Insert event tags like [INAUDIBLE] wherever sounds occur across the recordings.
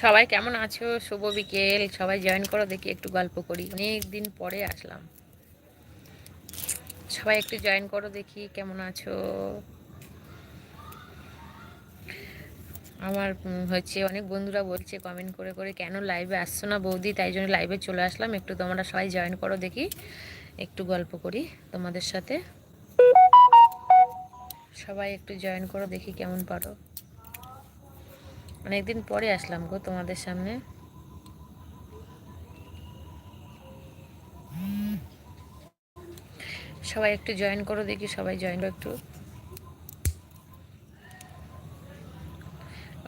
সবাই কেমন আছো? শুভ বিকেল। সবাই জয়েন করো, দেখি একটু গল্প করি। অনেক দিন পরে আসলাম। সবাই একটু জয়েন করো, দেখি কেমন আছো? আমার হচ্ছে অনেক বন্ধুরা বলছে কমেন্ট করে করে, কেন লাইভে আসছো না বৌদি? তাই জন্য লাইভে চলে আসলাম। একটু তোমরা সবাই জয়েন করো, দেখি একটু গল্প করি তোমাদের সাথে। সবাই একটু জয়েন করো, দেখি কেমন পারো। অনেকদিন পরে আসলাম গো তোমাদের সামনে। সবাই একটু জয়েন করো দেখি, সবাই জয়েন করো একটু।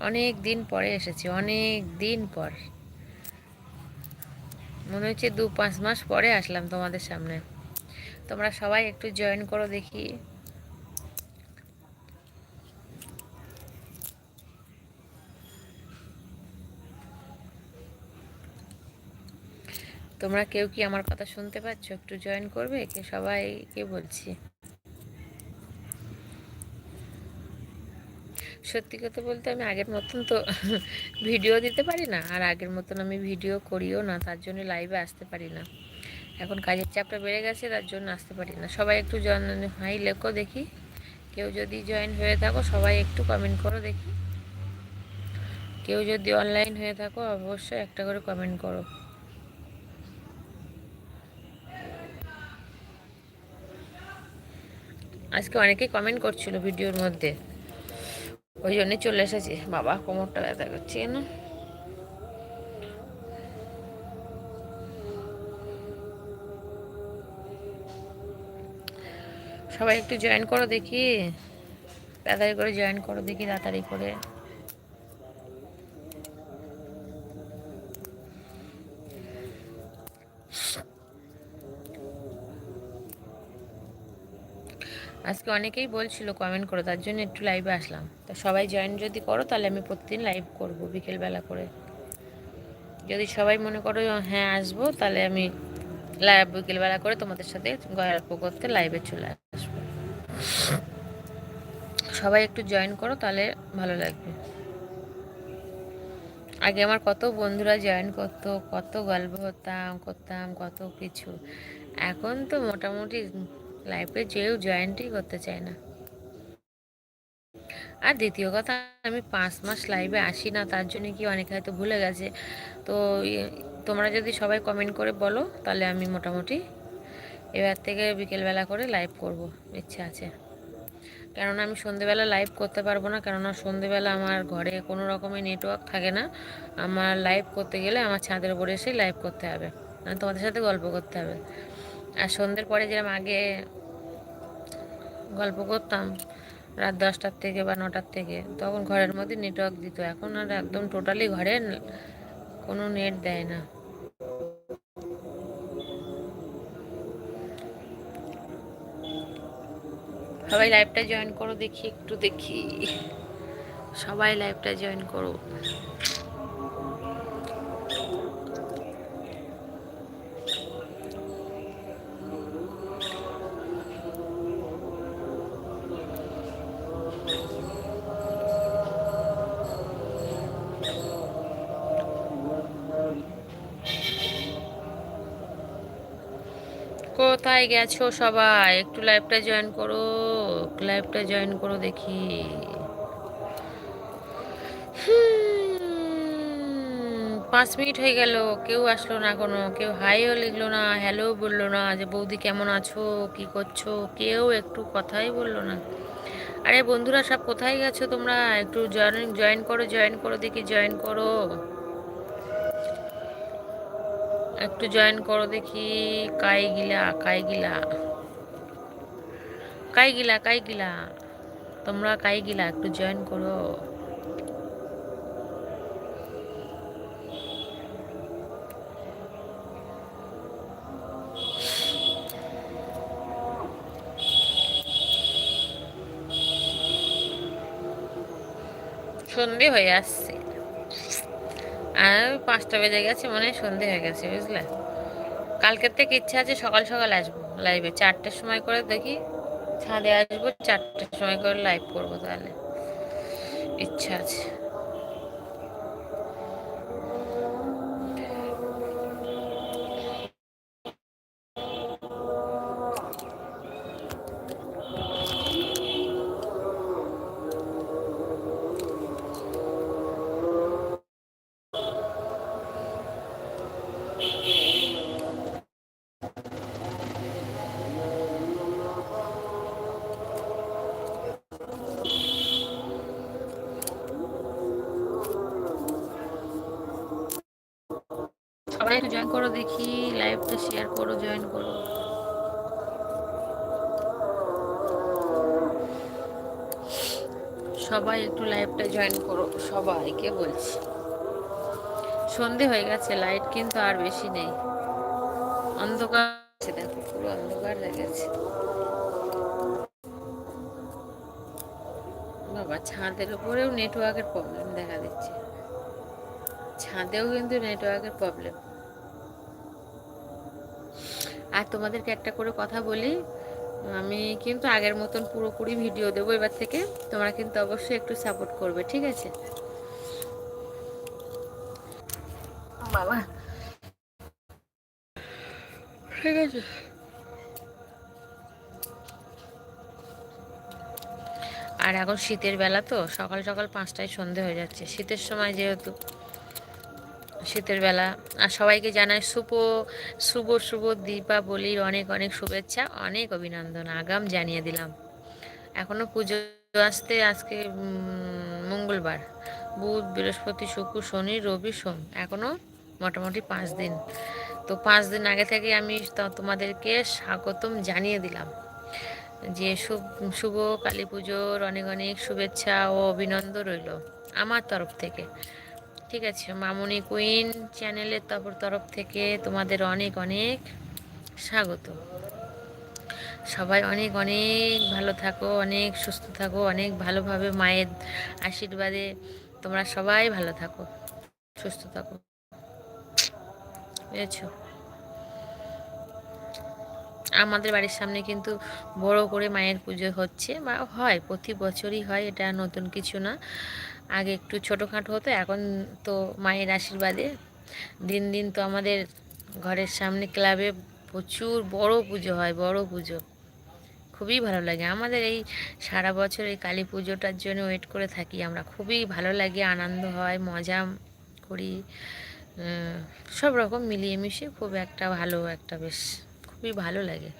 অনেক দিন পরে এসেছি অনেক দিন পর। মনে হচ্ছে দু পাঁচ মাস পরে আসলাম তোমাদের সামনে। তোমরা সবাই একটু জয়েন করো দেখি। তোমরা কেউ কি আমার কথা শুনতে পাচ্ছ? একটু জয়েন করবে? কে সবাইকে বলছি? সত্যি কথা বলতে আমি আগের মতন তো [LAUGHS] ভিডিও দিতে পারি না, আর আগের মতন আমি ভিডিও করিও না, তার জন্য লাইভে আসতে পারি না। এখন কাজের চাপটা বেড়ে গেছে, তার জন্য আসতে পারি না। সবাই একটু জয়েন হাই লেখো দেখি। কেউ যদি জয়েন হয়ে থাকো, সবাই একটু কমেন্ট করো দেখি। কেউ যদি অনলাইন হয়ে থাকো, অবশ্যই একটা করে কমেন্ট করো। আজকে অনেকেই কমেন্ট করছিল ভিডিওর মধ্যে। ওই জন্যই চলে এসেছি। বাবা, কোমরটা ব্যথা করছে কেন? সবাই একটু জয়েন করো দেখি। তাড়াতাড়ি করে জয়েন করো দেখি, তাড়াতাড়ি করে। আজকে অনেকেই বলছিল কমেন্ট করো, তার জন্য একটু লাইভে আসলাম। তা সবাই জয়েন যদি করো, তাহলে আমি প্রতিদিন লাইভ করব বিকেলবেলা করে। যদি সবাই মনে করো হ্যাঁ আসব তাহলে আমি লাইভ বিকেলবেলা করে তোমাদের সাথে গল্প করতে লাইভে চলে আসব। সবাই একটু জয়েন করো, তাহলে ভালো লাগবে। আগে আমার কত বন্ধুরা জয়েন করতো, কত গল্প করতাম করতাম, কত কিছু। এখন তো মোটামুটি লাইফে যেও জয়েন্টই করতে চায় না। আর দ্বিতীয় কথা, আমি পাঁচ মাস লাইভে আসি না, তার জন্য কি অনেকে হয়তো ভুলে গেছে। তো তোমরা যদি সবাই কমেন্ট করে বলো, তাহলে আমি মোটামুটি এবার থেকে বিকেলবেলা করে লাইভ করব, ইচ্ছে আছে। কেননা আমি সন্ধেবেলা লাইভ করতে পারব না, কেননা সন্ধেবেলা আমার ঘরে কোনো রকমের নেটওয়ার্ক থাকে না। আমার লাইভ করতে গেলে আমার ছাদের উপরে এসেই লাইভ করতে হবে। মানে তোমাদের সাথে গল্প করতে হবে। আর সন্ধ্যের পরে যেরকম আগে গল্প করতাম, রাত দশটার থেকে বা নটার থেকে, তখন ঘরের মধ্যে নেটওয়ার্ক দিত। এখন আর একদম টোটালি ঘরে কোনো নেট দেয় না। সবাই লাইভটা জয়েন করো দেখি, একটু দেখি। সবাই লাইভটা জয়েন করো। কোথায় গেছো সবাই? একটু লাইভটা জয়েন করো লাইভটা জয়েন করো দেখি। পাঁচ মিনিট হয়ে গেল, কেউ আসলো না কোনো কেউ হাইও লিখলো না হ্যালো বলল না, যে বৌদি কেমন আছো, কি করছ? কেউ একটু কথাই বলল না। আরে বন্ধুরা সব কোথায় গেছো তোমরা? একটু জয়েন জয়েন করো জয়েন করো দেখি জয়েন করো। একটু জয়েন করো দেখি কাই গিলা কাই গিলা কাই গিলা কাই গিলা তোমরা কাই গিলা একটু জয়েন করো। সন্ধে হয়ে আসছে। আর পাঁচটা বেজে গেছে মানে সন্ধে হয়ে গেছে, বুঝলে? কালকের থেকে ইচ্ছা আছে সকাল সকাল আসব লাইভে চারটের সময় করে দেখি, ছাদে আসব, চারটের সময় করে লাইভ করব তাহলে। ইচ্ছা আছে। সবাই জয়েন করো দেখি লাইভটা শেয়ার করো জয়েন করো। সবাই একটু লাইভটা জয়েন করো, সবাইকে বলছি। সন্ধে হয়ে গেছে লাইট কিন্তু আর বেশি নেই। অন্ধকার আছে, দেখো, পুরো অন্ধকার হয়ে গেছে। বাবা, ছাদের উপরেও নেটওয়ার্কের প্রবলেম দেখা দিচ্ছে। ছাদেও কিন্তু নেটওয়ার্কের প্রবলেম আর তোমাদেরকে একটা করে কথা বলি। আমি কিন্তু আগের মতন পুরোপুরি ভিডিও দেবো এবার থেকে। তোমরা কিন্তু অবশ্যই একটু সাপোর্ট করবে ঠিক আছে? বাবা। ঠিক আছে। আর এখন শীতের বেলা তো সকাল সকাল পাঁচটায় সন্ধে হয়ে যাচ্ছে। শীতের সময় যেহেতু শীতের বেলা। আর সবাইকে জানাই শুভ শুভ শুভ দীপাবলির অনেক অনেক শুভেচ্ছা, অনেক অভিনন্দন। আগাম জানিয়ে দিলাম। এখনও পুজো আসতে আজকে মঙ্গলবার। বুধ, বৃহস্পতি, শুক্র, শনি, রবি, সোম। এখনও মোটামুটি পাঁচ দিন। তো পাঁচ দিন আগে থেকে আমি তোমাদেরকে স্বাগতম জানিয়ে দিলাম। যে শুভ শুভ কালী পুজোর অনেক অনেক শুভেচ্ছা ও অভিনন্দন রইল আমার তরফ থেকে। ঠিক আছে, মামনি কুইন চ্যানেলের তপর তরফ থেকে তোমাদের অনেক অনেক স্বাগত। সবাই অনেক অনেক ভালো থাকো, অনেক সুস্থ থাকো, অনেক ভালোভাবে মায়ের আশীর্বাদে তোমরা সবাই ভালো থাকো, সুস্থ থাকো। বুঝেছ? আমাদের বাড়ির সামনে কিন্তু বড় করে মায়ের পুজো হচ্ছে, বা হয়, প্রতি বছরই হয়, এটা নতুন কিছু না। আগে একটু ছোটোখাটো হতো, এখন তো মায়ের আশীর্বাদে। দিন দিন তো আমাদের ঘরের সামনে ক্লাবে প্রচুর বড় পুজো হয়, বড় পুজো। খুবই ভালো লাগে। আমাদের এই সারা বছর এই কালী পুজোটার জন্য ওয়েট করে থাকি আমরা। খুবই ভালো লাগে, আনন্দ হয়, মজা করি। সব রকম মিলিয়ে মিশিয়ে খুব একটা ভালো একটা বেশ, খুবই ভালো লাগে।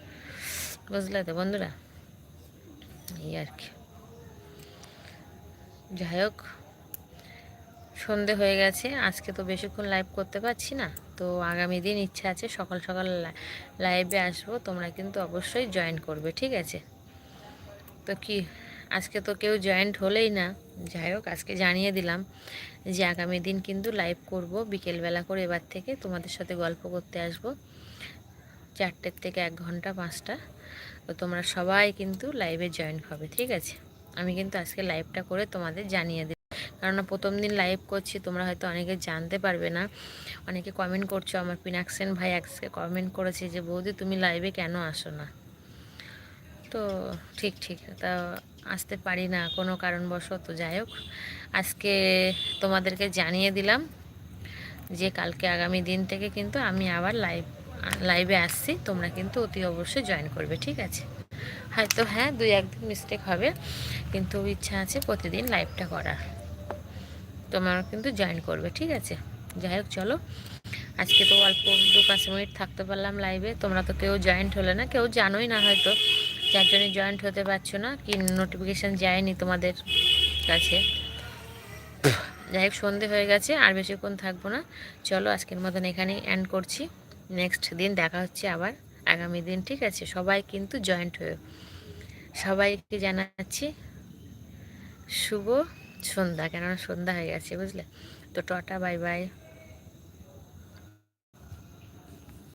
বুঝলে তো বন্ধুরা? এই আর কি। যাই হোক। সন্ধে হয়ে গেছে, আজকে তো বেশিক্ষণ লাইভ করতে পারছি না, তো আগামী দিন ইচ্ছা আছে সকাল সকাল লাইভে আসব, তোমরা কিন্তু অবশ্যই জয়েন করবে, ঠিক আছে? তো কি, আজকে তো কেউ জয়েন্ট হলেই না, যাই হোক, আজকে জানিয়ে দিলাম যে আগামী দিন কিন্তু লাইভ করব বিকেলবেলা করে এবার থেকে তোমাদের সাথে গল্প করতে আসব, চারটের থেকে এক ঘণ্টা, পাঁচটা, তো তোমরা সবাই কিন্তু লাইভে জয়েন হবে, ঠিক আছে? আমি কিন্তু আজকে লাইভটা করে তোমাদের জানিয়ে কেননা প্রথম দিন লাইভ করছি, তোমরা হয়তো অনেকে জানতে পারবে না। অনেকে কমেন্ট করছ, আমার পিনাক্সেন ভাই আজকে কমেন্ট করেছে যে, বৌদি, তুমি লাইভে কেন আসো না? তো ঠিক ঠিক, তা আসতে পারি না কোনো কারণবশত। যাই হোক, আজকে তোমাদেরকে জানিয়ে দিলাম যে, কালকে আগামী দিন থেকে কিন্তু আমি আবার লাইভ লাইভে আসছি। তোমরা কিন্তু অতি অবশ্যই জয়েন করবে, ঠিক আছে? হয়তো হ্যাঁ দুই, একদিন মিস্টেক হবে, কিন্তু ইচ্ছা আছে প্রতিদিন লাইভটা করার। তোমরা কিন্তু জয়েন করবে, ঠিক আছে? যাই হোক, চলো। আজকে তো অল্প দু পাঁচ মিনিট থাকতে পারলাম লাইভে তোমরা তো কেউ জয়েন্ট হলে না, কেউ জানোই না হয়তো যার জন্য জয়েন্ট হতে পারছ না, কি নোটিফিকেশান যায়নি তোমাদের কাছে। যাই হোক, সন্ধে হয়ে গেছে, আর বেশিক্ষণ থাকব না। চলো, আজকের মতন এখানেই এন্ড করছি। নেক্সট দিন দেখা হচ্ছে আবার, আগামী দিন, ঠিক আছে? সবাই কিন্তু জয়েন্ট হয়ে সবাইকে জানাচ্ছি শুভ সন্ধ্যা কেননা সন্ধ্যা হয়ে গেছে বুঝলে? তো টটা বাই বাই।